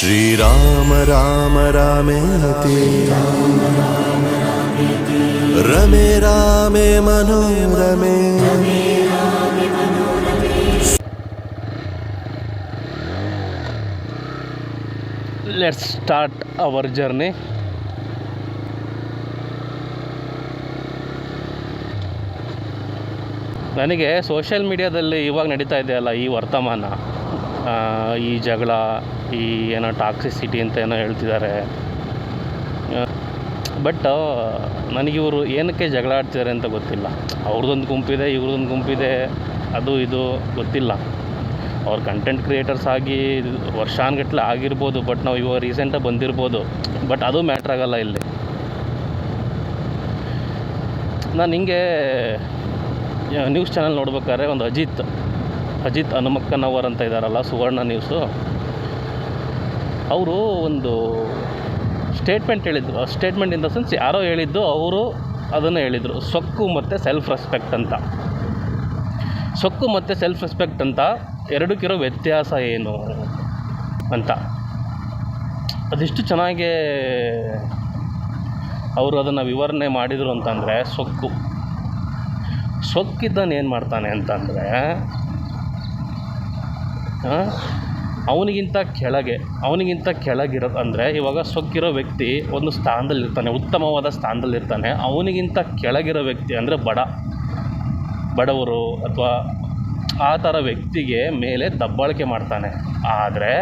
श्रीराम राम रामेति रमे रामे मनोरमे ಲೆಟ್ಸ್ ಸ್ಟಾರ್ಟ್ ಅವರ್ ಜರ್ನಿ ನನಗೆ ಸೋಷಿಯಲ್ ಮೀಡ್ಯಾದಲ್ಲಿ ಇವಾಗ ನಡೀತಾ ಇದೆಯಲ್ಲ ಈ ವರ್ತಮಾನ ಆ, ಈ ಜಗಳ, ಈ ಏನೋ ಟಾಕ್ಸಿಸಿಟಿ ಅಂತ ಏನೋ ಹೇಳ್ತಿದ್ದಾರೆ. ಬಟ್ ನನಗಿವರು ಏನಕ್ಕೆ ಜಗಳ ಆಡ್ತಿದ್ದಾರೆ ಅಂತ ಗೊತ್ತಿಲ್ಲ. ಅವ್ರದ್ದೊಂದು ಗುಂಪಿದೆ ಇವ್ರದ್ದೊಂದು ಗುಂಪಿದೆ ಅದು ಇದು ಗೊತ್ತಿಲ್ಲ. ಅವ್ರ ಕಂಟೆಂಟ್ ಕ್ರಿಯೇಟರ್ಸ್ ಆಗಿ ವರ್ಷಾನ್ಗಟ್ಲೆ ಆಗಿರ್ಬೋದು ಬಟ್ ನಾವು ಇವಾಗ ರೀಸೆಂಟಾಗಿ ಬಂದಿರ್ಬೋದು ಬಟ್ ಅದು ಮ್ಯಾಟ್ರ್ ಆಗಲ್ಲ ಇಲ್ಲಿ. ನಾನು ಹಿಂಗೆ ನ್ಯೂಸ್ ಚಾನಲ್ ನೋಡ್ಬೇಕಾದ್ರೆ ಒಂದು ಅಜಿತ್. ಅಜಿತ್ ಹನುಮಕ್ಕನವರ್ ಅಂತ ಇದ್ದಾರಲ್ಲ ಸುವರ್ಣ ನ್ಯೂಸು ಅವರು ಒಂದು ಸ್ಟೇಟ್ಮೆಂಟ್ ಹೇಳಿದ್ರು. ಸ್ಟೇಟ್ಮೆಂಟ್ ಇನ್ ಸೆನ್ಸ್ ಯಾರೋ ಹೇಳಿದ್ದು, ಅವರು ಅದನ್ನು ಹೇಳಿದರು. ಸೊಕ್ಕು ಮತ್ತು ಸೆಲ್ಫ್ ರೆಸ್ಪೆಕ್ಟ್ ಅಂತ. ಸೊಕ್ಕು ಮತ್ತು ಸೆಲ್ಫ್ ರೆಸ್ಪೆಕ್ಟ್ ಅಂತ ಎರಡಕ್ಕಿರೋ ವ್ಯತ್ಯಾಸ ಏನು ಅಂತ. ಅದೆಷ್ಟು ಚೆನ್ನಾಗಿ ಅವರು ಅದನ್ನು ವಿವರಣೆ ಮಾಡಿದರು ಅಂತಂದರೆ ಸೊಕ್ಕು. ಸೊಕ್ಕಿದ್ದನ್ನು ಮಾಡ್ತಾನೆ ಅಂತಂದರೆ ಅವನಿಗಿಂತ ಕೆಳಗೆ, ಅವನಿಗಿಂತ ಕೆಳಗಿರೋ ಅಂದರೆ ಇವಾಗ ಸೊಕ್ಕಿರೋ ವ್ಯಕ್ತಿ ಒಂದು ಸ್ಥಾನದಲ್ಲಿರ್ತಾನೆ, ಉತ್ತಮವಾದ ಸ್ಥಾನದಲ್ಲಿರ್ತಾನೆ. ಅವನಿಗಿಂತ ಕೆಳಗಿರೋ ವ್ಯಕ್ತಿ ಅಂದರೆ ಬಡ. ಬಡವರು ಅಥವಾ ಆ ಥರ ವ್ಯಕ್ತಿಗೆ ಮೇಲೆ ದಬ್ಬಾಳಿಕೆ ಮಾಡ್ತಾನೆ. ಆದರೆ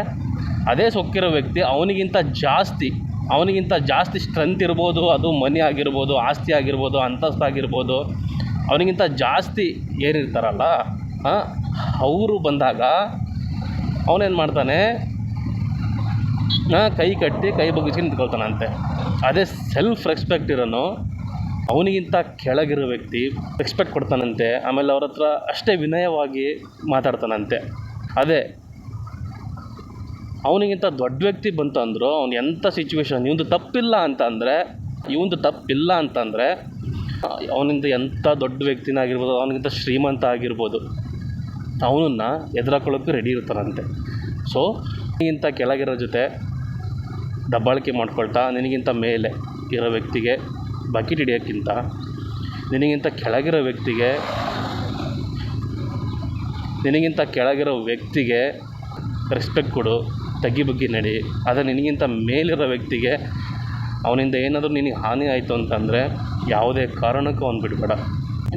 ಅದೇ ಸೊಕ್ಕಿರೋ ವ್ಯಕ್ತಿ ಅವನಿಗಿಂತ ಜಾಸ್ತಿ ಅವನಿಗಿಂತ ಜಾಸ್ತಿ ಸ್ಟ್ರೆಂತ್ ಇರ್ಬೋದು, ಅದು ಮನಿ ಆಗಿರ್ಬೋದು, ಆಸ್ತಿ ಆಗಿರ್ಬೋದು, ಅಂತಸ್ತು ಆಗಿರ್ಬೋದು, ಅವನಿಗಿಂತ ಜಾಸ್ತಿ ಏನಿರ್ತಾರಲ್ಲ ಅವರು ಬಂದಾಗ ಅವನೇನು ಮಾಡ್ತಾನೆ? ನಾ ಕೈ ಕಟ್ಟಿ ಕೈ ಬಗ್ಗಿಸಿ ನಿಂತ್ಕೊಳ್ತಾನಂತೆ. ಅದೇ ಸೆಲ್ಫ್ ರೆಸ್ಪೆಕ್ಟ್ ಇರೋನು. ಅವನಿಗಿಂತ ಕೆಳಗಿರೋ ವ್ಯಕ್ತಿ ರೆಸ್ಪೆಕ್ಟ್ ಕೊಡ್ತಾನಂತೆ. ಆಮೇಲೆ ಅವ್ರ ಹತ್ರ ಅಷ್ಟೇ ವಿನಯವಾಗಿ ಮಾತಾಡ್ತಾನಂತೆ. ಅದೇ, ಅವನಿಗಿಂತ ದೊಡ್ಡ ವ್ಯಕ್ತಿ ಬಂತು ಅಂದರು, ಅವ್ನು ಎಂಥ ಸಿಚುವೇಶನ್ ಇವಂದು ತಪ್ಪಿಲ್ಲ ಅಂತ ಅಂದರೆ, ಇವಂದು ತಪ್ಪಿಲ್ಲ ಅಂತಂದರೆ ಅವನಿಂದ ಎಂಥ ದೊಡ್ಡ ವ್ಯಕ್ತಿನ ಆಗಿರ್ಬೋದು, ಅವನಿಗಿಂತ ಶ್ರೀಮಂತ ಆಗಿರ್ಬೋದು ಅವನನ್ನು ಎದುರಾಕೊಳ್ಳೋಕ್ಕೂ ರೆಡಿ ಇರ್ತಾರಂತೆ. ಸೊ ನಿನಗಿಂತ ಕೆಳಗಿರೋ ಜೊತೆ ದಬ್ಬಾಳಿಕೆ ಮಾಡ್ಕೊಳ್ತಾ, ನಿನಗಿಂತ ಮೇಲೆ ಇರೋ ವ್ಯಕ್ತಿಗೆ ಬಕೆಟ್ ಹಿಡಿಯೋಕ್ಕಿಂತ, ನಿನಗಿಂತ ಕೆಳಗಿರೋ ವ್ಯಕ್ತಿಗೆ, ನಿನಗಿಂತ ಕೆಳಗಿರೋ ವ್ಯಕ್ತಿಗೆ ರೆಸ್ಪೆಕ್ಟ್ ಕೊಡು, ತಗ್ಗಿ ಬಗ್ಗಿ ನಡಿ. ಆದರೆ ನಿನಗಿಂತ ಮೇಲಿರೋ ವ್ಯಕ್ತಿಗೆ ಅವನಿಂದ ಏನಾದರೂ ನಿನಗೆ ಹಾನಿ ಆಯಿತು ಅಂತಂದರೆ ಯಾವುದೇ ಕಾರಣಕ್ಕೂ ಅವ್ನು ಬಿಡಬೇಡ.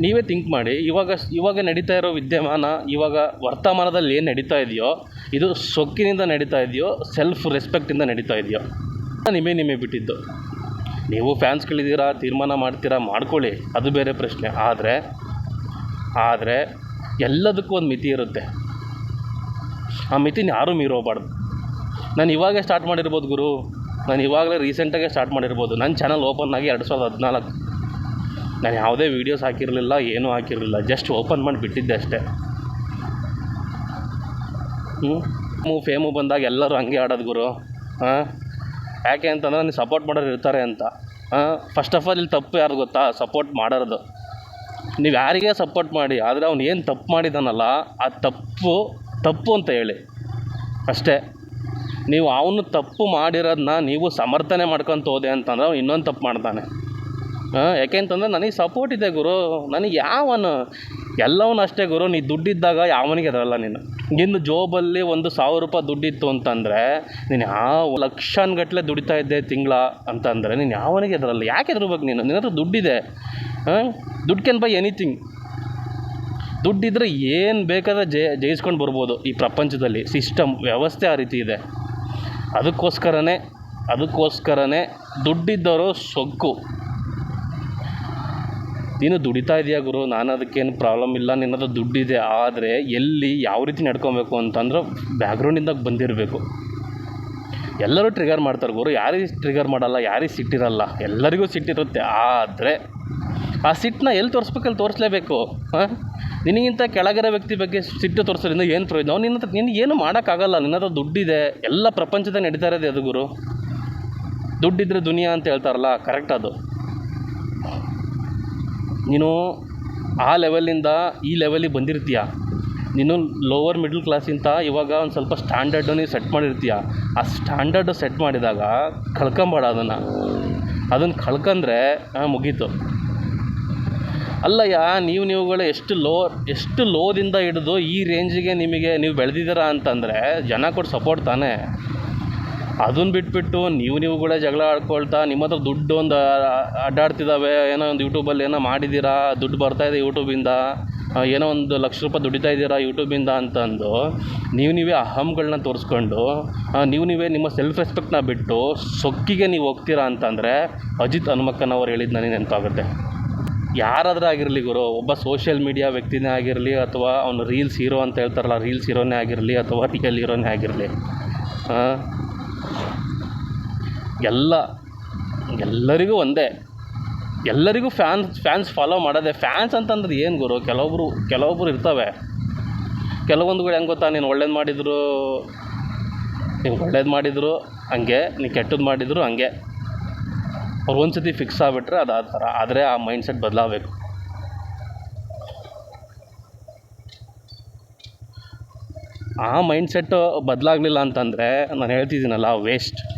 ನೀವೇ ಥಿಂಕ್ ಮಾಡಿ. ಇವಾಗ ಇವಾಗ ನಡೀತಾ ಇರೋ ವಿದ್ಯಮಾನ, ಇವಾಗ ವರ್ತಮಾನದಲ್ಲಿ ಏನು ನಡೀತಾ ಇದೆಯೋ, ಇದು ಸೊಕ್ಕಿನಿಂದ ನಡೀತಾ ಇದೆಯೋ ಸೆಲ್ಫ್ ರೆಸ್ಪೆಕ್ಟಿಂದ ನಡೀತಾ ಇದೆಯೋ ನಿಮೇ ನಿಮೇ ಬಿಟ್ಟಿದ್ದು. ನೀವು ಫ್ಯಾನ್ಸ್ಗಳಿದ್ದೀರಾ ತೀರ್ಮಾನ ಮಾಡ್ತೀರಾ, ಮಾಡ್ಕೊಳ್ಳಿ. ಅದು ಬೇರೆ ಪ್ರಶ್ನೆ. ಆದರೆ ಆದರೆ ಎಲ್ಲದಕ್ಕೂ ಒಂದು ಮಿತಿ ಇರುತ್ತೆ. ಆ ಮಿತಿನ ಯಾರೂ ಮೀರೋಗಬಾರ್ದು ನಾನು ಇವಾಗೇ ಸ್ಟಾರ್ಟ್ ಮಾಡಿರ್ಬೋದು ಗುರು. ನಾನು ಇವಾಗಲೇ ರೀಸೆಂಟಾಗೆ ಸ್ಟಾರ್ಟ್ ಮಾಡಿರ್ಬೋದು. ನನ್ನ ಚಾನಲ್ ಓಪನ್ ಆಗಿ ಎರಡು ಸಾವಿರದ ಹದಿನಾಲ್ಕು. ನಾನು ಯಾವುದೇ ವೀಡಿಯೋಸ್ ಹಾಕಿರಲಿಲ್ಲ, ಏನೂ ಹಾಕಿರಲಿಲ್ಲ ಜಸ್ಟ್ ಓಪನ್ ಮಾಡಿ ಬಿಟ್ಟಿದ್ದೆ ಅಷ್ಟೇ. ಹ್ಞೂ ಫೇಮು ಬಂದಾಗ ಎಲ್ಲರೂ ಹಂಗೆ ಆಡೋದು ಗುರು. ಹಾಂ ಯಾಕೆ ಅಂತಂದ್ರೆ ನೀವು ಸಪೋರ್ಟ್ ಮಾಡೋರು ಇರ್ತಾರೆ ಅಂತ. ಹಾಂ ಫಸ್ಟ್ ಆಫ್ ಆಲ್ ಇಲ್ಲಿ ತಪ್ಪು ಯಾರು ಗೊತ್ತಾ? ಸಪೋರ್ಟ್ ಮಾಡೋದು ನೀವು ಯಾರಿಗೆ ಸಪೋರ್ಟ್ ಮಾಡಿ, ಆದರೆ ಅವ್ನು ಏನು ತಪ್ಪು ಮಾಡಿದಾನಲ್ಲ, ಆ ತಪ್ಪು ತಪ್ಪು ಅಂತ ಹೇಳಿ. ಅಷ್ಟೇ. ನೀವು ಅವನು ತಪ್ಪು ಮಾಡಿರೋದನ್ನ ನೀವು ಸಮರ್ಥನೆ ಮಾಡ್ಕೊತ ಹೋದೆ ಅಂತಂದ್ರೆ ಅವ್ನು ಇನ್ನೊಂದು ತಪ್ಪು ಮಾಡ್ತಾನೆ. ಯಾಕೆಂತಂದ್ರೆ ನನಗೆ ಸಪೋರ್ಟ್ ಇದೆ ಗುರು. ನನಗೆ ಯಾವನು, ಎಲ್ಲವನು ಅಷ್ಟೇ ಗುರು. ನೀ ದುಡ್ಡಿದ್ದಾಗ ಯಾವನಿಗೆ ಅದರಲ್ಲ ನೀನು. ಇನ್ನು ಜೋಬಲ್ಲಿ ಒಂದು ಸಾವಿರ ರೂಪಾಯಿ ದುಡ್ಡಿತ್ತು ಅಂತಂದರೆ, ನೀನು ಯಾವ ಲಕ್ಷಾನ್ಗಟ್ಟಲೆ ದುಡಿತಾ ಇದ್ದೆ ತಿಂಗಳ ಅಂತಂದರೆ, ನೀನು ಯಾವನಿಗೆ ಅದರಲ್ಲ. ಯಾಕೆ ಎದುರ್ಬೇಕು ನೀನು? ನಿನ್ನ ಹತ್ರ ದುಡ್ಡಿದೆ. ಹಾಂ ದುಡ್ಡು ಕ್ಯಾನ್ ಬೈ ಎನಿಥಿಂಗ್ ದುಡ್ಡಿದ್ರೆ ಏನು ಬೇಕಾದ್ರೆ ಜಯ ಜಯಿಸ್ಕೊಂಡು ಬರ್ಬೋದು ಈ ಪ್ರಪಂಚದಲ್ಲಿ. ಸಿಸ್ಟಮ್ ವ್ಯವಸ್ಥೆ ಆ ರೀತಿ ಇದೆ. ಅದಕ್ಕೋಸ್ಕರನೇ ಅದಕ್ಕೋಸ್ಕರನೇ ದುಡ್ಡಿದ್ದವರು ಸೊಕ್ಕು ನೀನು ದುಡಿತಾ ಇದೆಯಾ ಗುರು? ನಾನು ಅದಕ್ಕೇನು ಪ್ರಾಬ್ಲಮ್ ಇಲ್ಲ. ನಿನ್ನದು ದುಡ್ಡಿದೆ ಆದರೆ ಎಲ್ಲಿ ಯಾವ ರೀತಿ ನಡ್ಕೊಬೇಕು ಅಂತಂದ್ರೆ ಬ್ಯಾಕ್ಗ್ರೌಂಡಿಂದ ಬಂದಿರಬೇಕು. ಎಲ್ಲರೂ ಟ್ರಿಗರ್ ಮಾಡ್ತಾರೆ ಗುರು. ಯಾರಿಗೆ ಟ್ರಿಗರ್ ಮಾಡಲ್ಲ, ಯಾರಿಗೆ ಸಿಟ್ಟಿರಲ್ಲ ಎಲ್ಲರಿಗೂ ಸಿಟ್ಟಿರುತ್ತೆ ಆದರೆ ಆ ಸಿಟ್ಟನ್ನ ಎಲ್ಲಿ ತೋರಿಸ್ಬೇಕು ಅಲ್ಲಿ ತೋರಿಸ್ಲೇಬೇಕು? ಹಾಂ? ನಿನಗಿಂತ ಕೆಳಗಿರೋ ವ್ಯಕ್ತಿ ಬಗ್ಗೆ ಸಿಟ್ಟು ತೋರಿಸೋದ್ರಿಂದ ಏನು ಪ್ರಯೋಜನ? ಅವ್ನು ನಿನ್ನ ಹತ್ರ ನಿನಗೆ ಏನು ಮಾಡೋಕ್ಕಾಗಲ್ಲ. ನಿನ್ನ ಹತ್ರ ದುಡ್ಡಿದೆ ಎಲ್ಲ ಪ್ರಪಂಚದ ನಡೀತಾ ಇರೋದು ಅದು ಗುರು. ದುಡ್ಡಿದ್ರೆ ದುನಿಯಾ ಅಂತ ಹೇಳ್ತಾರಲ್ಲ. ಕರೆಕ್ಟ್ ಅದು. ನೀನು ಆ ಲೆವೆಲಿಂದ ಈ ಲೆವೆಲಿಗೆ ಬಂದಿರ್ತೀಯ. ನೀನು ಲೋವರ್ ಮಿಡ್ಲ್ ಕ್ಲಾಸಿಂದ ಇವಾಗ ಒಂದು ಸ್ವಲ್ಪ ಸ್ಟ್ಯಾಂಡರ್ಡು ನೀವು ಸೆಟ್ ಮಾಡಿರ್ತೀಯ. ಆ ಸ್ಟ್ಯಾಂಡರ್ಡು ಸೆಟ್ ಮಾಡಿದಾಗ ಕಳ್ಕೊಂಬೇಡ ಅದನ್ನು. ಅದನ್ನು ಕಳ್ಕಂದ್ರೆ ಮುಗೀತು. ಅಲ್ಲಯ್ಯ, ನೀವು ನೀವುಗಳು ಎಷ್ಟು ಲೋ ಎಷ್ಟು ಲೋದಿಂದ ಹಿಡಿದು ಈ ರೇಂಜಿಗೆ ನಿಮಗೆ ನೀವು ಬೆಳೆದಿದ್ದೀರಾ ಅಂತಂದರೆ ಜನ ಕೊಟ್ಟು ಸಪೋರ್ಟ್ ತಾನೇ. ಅದನ್ನು ಬಿಟ್ಬಿಟ್ಟು ನೀವು ನೀವುಗಳೇ ಜಗಳ ಆಡ್ಕೊಳ್ತಾ ನಿಮ್ಮ ಹತ್ರ ದುಡ್ಡು ಒಂದು ಅಡ್ಡಾಡ್ತಿದ್ದಾವೆ ಏನೋ ಒಂದು ಯೂಟ್ಯೂಬಲ್ಲಿ ಏನೋ ಮಾಡಿದ್ದೀರಾ ದುಡ್ಡು ಬರ್ತಾಯಿದೆ ಯೂಟ್ಯೂಬಿಂದ ಏನೋ ಒಂದು ಲಕ್ಷ ರೂಪಾಯಿ ದುಡಿತಾ ಇದ್ದೀರಾ ಯೂಟ್ಯೂಬಿಂದ ಅಂತಂದು ನೀವು ನೀವೇ ಅಹಂಗಳನ್ನ ತೋರಿಸ್ಕೊಂಡು ನೀವು ನೀವೇ ನಿಮ್ಮ ಸೆಲ್ಫ್ ರೆಸ್ಪೆಕ್ಟ್ನ ಬಿಟ್ಟು ಸೊಕ್ಕಿಗೆ ನೀವು ಹೋಗ್ತೀರಾ ಅಂತಂದರೆ ಅಜಿತ್ ಹನುಮಕ್ಕನವರು ಹೇಳಿದ್ದು ನನಗೆ ನೆನಪಾಗುತ್ತೆ. ಯಾರಾದರೂ ಆಗಿರಲಿ ಗುರು, ಒಬ್ಬ ಸೋಷಿಯಲ್ ಮೀಡಿಯಾ ವ್ಯಕ್ತಿನೇ ಆಗಿರಲಿ ಅಥವಾ ಅವನು ರೀಲ್ಸ್ ಹೀರೋ ಅಂತ ಹೇಳ್ತಾರಲ್ಲ ರೀಲ್ಸ್ ಹೀರೋನೇ ಆಗಿರಲಿ ಅಥವಾ ರಿಯಲ್ ಹೀರೋನೇ ಆಗಿರಲಿ ಎಲ್ಲ, ಎಲ್ಲರಿಗೂ ಒಂದೇ. ಎಲ್ಲರಿಗೂ ಫ್ಯಾನ್ಸ್ ಫ್ಯಾನ್ಸ್ ಫಾಲೋ ಮಾಡೋದೆ. ಫ್ಯಾನ್ಸ್ ಅಂತಂದ್ರೆ ಏನು ಗುರು? ಕೆಲವೊಬ್ಬರು ಕೆಲವೊಬ್ಬರು ಇರ್ತವೆ. ಕೆಲವೊಂದುಗಳು ಹೆಂಗೆ ಗೊತ್ತಾ? ನೀನು ಒಳ್ಳೇದು ಮಾಡಿದ್ರು ನೀವು ಒಳ್ಳೇದು ಮಾಡಿದ್ರು, ಹಂಗೆ. ನೀವು ಕೆಟ್ಟದ್ದು ಮಾಡಿದ್ರು, ಹಂಗೆ. ಅವ್ರು ಒಂದು ಸತಿ ಫಿಕ್ಸ್ ಆಗಿಬಿಟ್ರೆ ಅದು ಆ ಥರ. ಆದರೆ ಆ ಮೈಂಡ್ಸೆಟ್ ಬದಲಾಗಬೇಕು. ಆ ಮೈಂಡ್ಸೆಟ್ಟು ಬದಲಾಗಲಿಲ್ಲ ಅಂತಂದರೆ ನಾನು ಹೇಳ್ತಿದ್ದೀನಲ್ಲ ವೇಸ್ಟ್